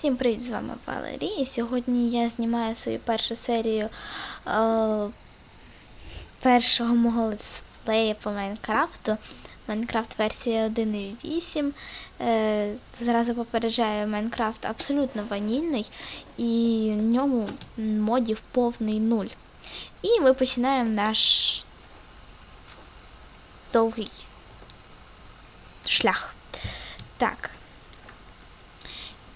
Всім привіт, з вами Валерій. Сьогодні я знімаю свою першу серію е, першого мого летсплея по Майнкрафту. Майнкрафт версія 1.8. Е, зразу попереджаю, Майнкрафт абсолютно ванільний і в ньому модів повний нуль. І ми починаємо наш довгий шлях. Так.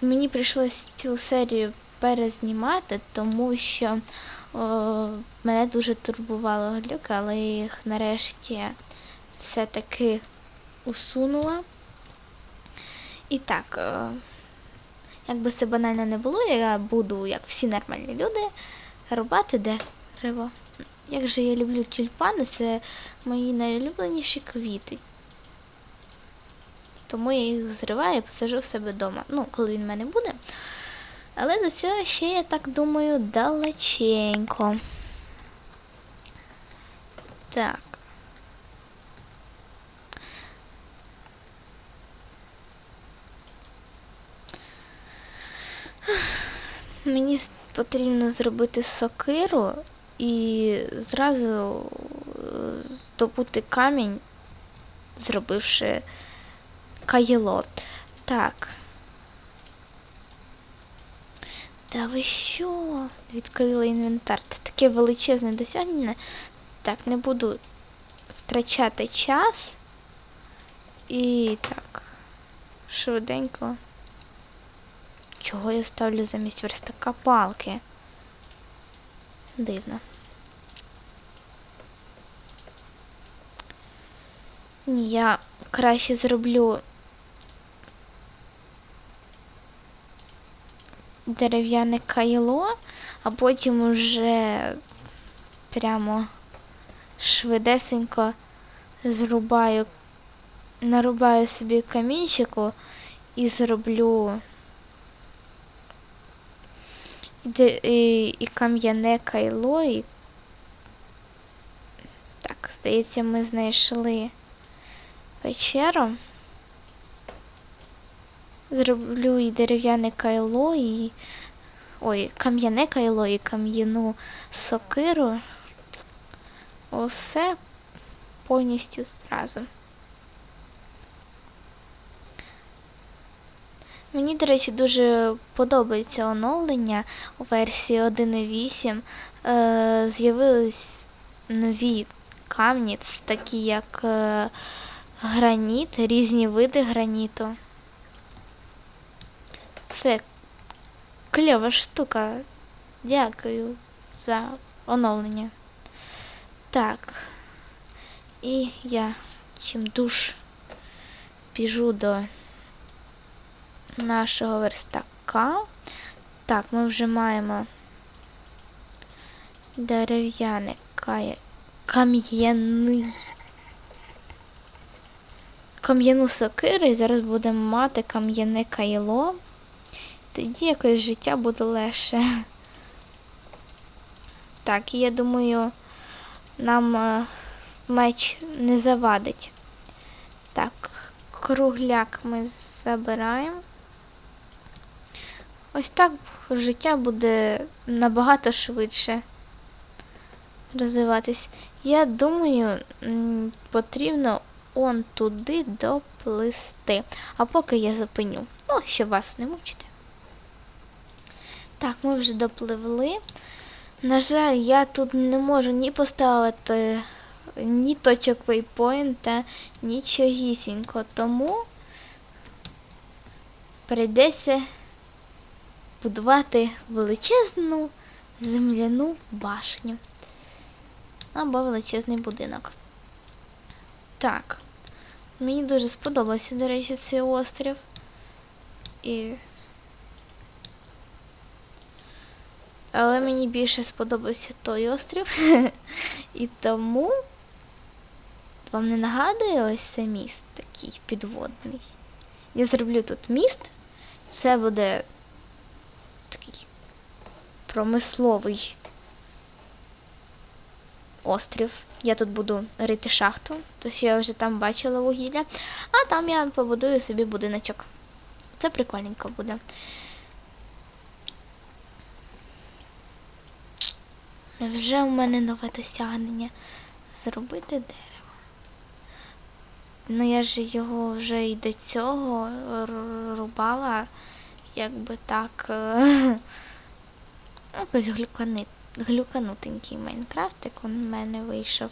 Мені прийшлось цю серію перезнімати, тому що о, мене дуже турбувало глюки, але їх нарешті все-таки усунула. І так, о, як би це банально не було, я буду, як всі нормальні люди, рубати дерево. Як же я люблю тюльпани, це мої найулюбленіші квіти. Тому я їх зриваю і посажу в себе вдома. Ну, коли він в мене буде. Але до цього ще, я так думаю, далеченько. Так. Мені потрібно зробити сокиру і зразу е, здобути камінь, зробивши каєло. Так. Та ви що? Відкрила інвентар. Це таке величезне досягнення. Так, не буду втрачати час. І так. Швиденько. Чого я ставлю замість верстака палки? Дивно. Ні, я краще зроблю дерев'яне кайло, а потім уже прямо швидесенько зрубаю, нарубаю собі камінчику і зроблю і, і, і кам'яне кайло, і так, здається, ми знайшли печеру. Зроблю і дерев'яне кайло, і. Ой, кам'яне кайло і кам'яну сокиру. Усе повністю зразу. Мені, до речі, дуже подобається оновлення у версії 1.8. Е, з'явились нові камні, такі як е, граніт, різні види граніту. Це кльова штука. Дякую за оновлення. Так. І я чим душ біжу до нашого верстака. Так, ми вже маємо дерев'яне кам'яний. Кам'яну сокиру і зараз будемо мати кам'яне кайло. Тоді якось життя буде легше. Так, і я думаю, нам е, меч не завадить. Так, кругляк ми забираємо. Ось так життя буде набагато швидше розвиватись. Я думаю, потрібно он туди доплисти. А поки я зупиню. Ну, щоб вас не мучити. Так, ми вже допливли. На жаль, я тут не можу ні поставити ні точок вейпоінта, нічогісінько. Тому прийдеться будувати величезну земляну башню. Або величезний будинок. Так. Мені дуже сподобався, до речі, цей острів. І Але мені більше сподобався той острів. І тому вам не нагадує ось це міст такий підводний. Я зроблю тут міст. Це буде такий промисловий острів. Я тут буду рити шахту, тож я вже там бачила вугілля, а там я побудую собі будиночок. Це прикольненько буде. Невже у мене нове досягнення? Зробити дерево. Ну я ж його вже і до цього рубала, якби так. е, Якось глюкани... глюканутенький Майнкрафтик у мене вийшов.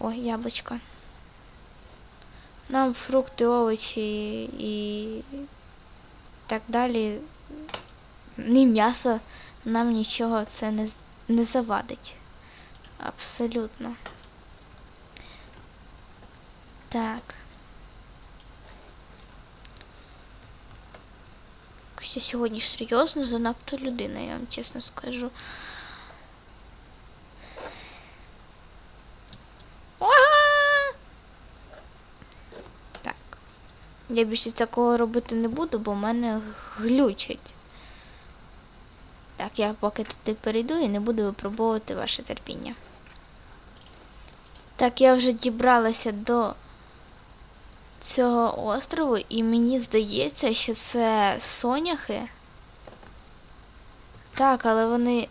О, яблучко. Нам фрукти, овочі і так далі. Ні м'ясо нам нічого це не, не завадить. Абсолютно. Так. Я сьогодні серйозно занадто людина, я вам чесно скажу. Так. Я більше такого робити не буду, бо в мене глючить. Так, я поки туди перейду і не буду випробовувати ваше терпіння. Так, я вже дібралася до цього острову, і мені здається, що це соняхи. Так, але вони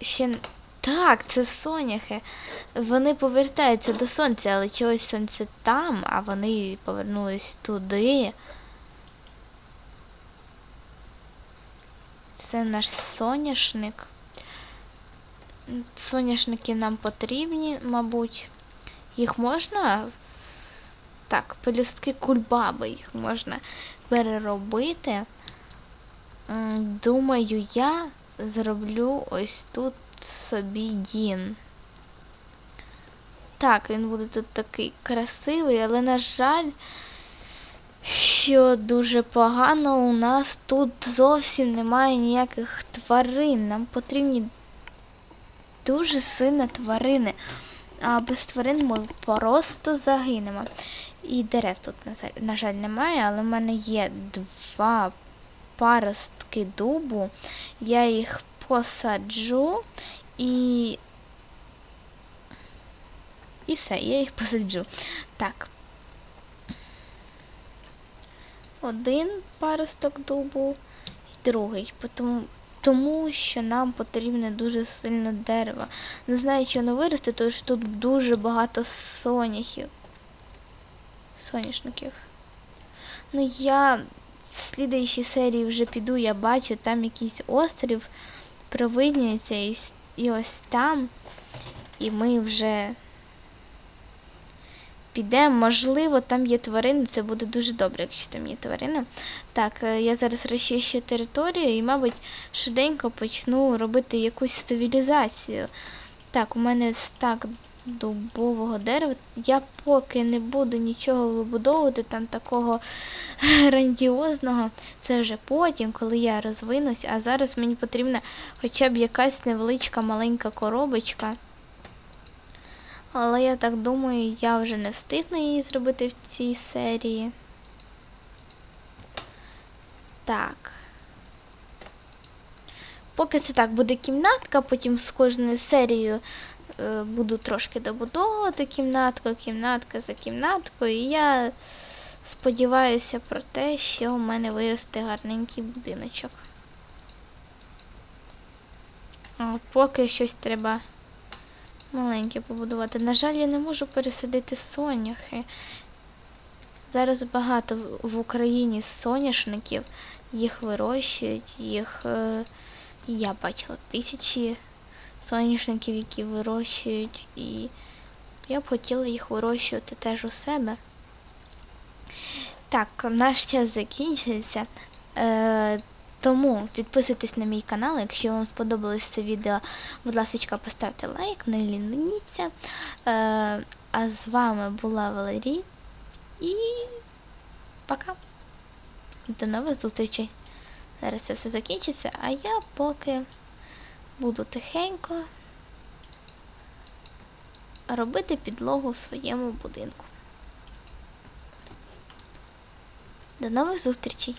ще. Так, це соняхи. Вони повертаються до сонця, але чогось сонце там, а вони повернулись туди. Це наш соняшник. Соняшники нам потрібні, мабуть. Їх можна. Так, пелюстки кульбаби їх можна переробити. Думаю, я зроблю ось тут собі дім. Так, він буде тут такий красивий, але, на жаль, що дуже погано у нас тут зовсім немає ніяких тварин. Нам потрібні дуже сильно тварини. А без тварин ми просто загинемо. І дерев тут, на жаль- немає, але в мене є два паростки дубу. Я їх посаджу і. І все, я їх посаджу. Так. Один паросток дубу і другий. Тому, тому що нам потрібне дуже сильно дерево. Не знаю, що воно виросте, тому що тут дуже багато соняхів. Соняшників. Ну я в слідуючій серії вже піду, я бачу, там якийсь острів провиднюється і, і ось там. І ми вже підемо. Можливо, там є тварини, це буде дуже добре, якщо там є тварини. Так, е, я зараз розчищу територію і, мабуть, швиденько почну робити якусь стабілізацію. Так, у мене стак дубового дерева. Я поки не буду нічого вибудовувати там такого грандіозного. Це вже потім, коли я розвинусь. А зараз мені потрібна хоча б якась невеличка маленька коробочка. Але я так думаю, я вже не встигну її зробити в цій серії. Так. Поки це так буде кімнатка, потім з кожною серією е, буду трошки добудовувати кімнатку, кімнатка за кімнаткою. І я сподіваюся про те, що у мене виросте гарненький будиночок. А поки щось треба маленьке побудувати. На жаль, я не можу пересадити соняхи. Зараз багато в- Україні соняшників, їх вирощують, їх е, я бачила тисячі соняшників, які вирощують, і я б хотіла їх вирощувати теж у себе. Так, наш час закінчується. Тому підписуйтесь на мій канал, якщо вам сподобалось це відео, будь ласка, поставте лайк, не лініться. Е, а з вами була Валерій і пока. До нових зустрічей. Зараз це все закінчиться, а я поки буду тихенько робити підлогу в своєму будинку. До нових зустрічей!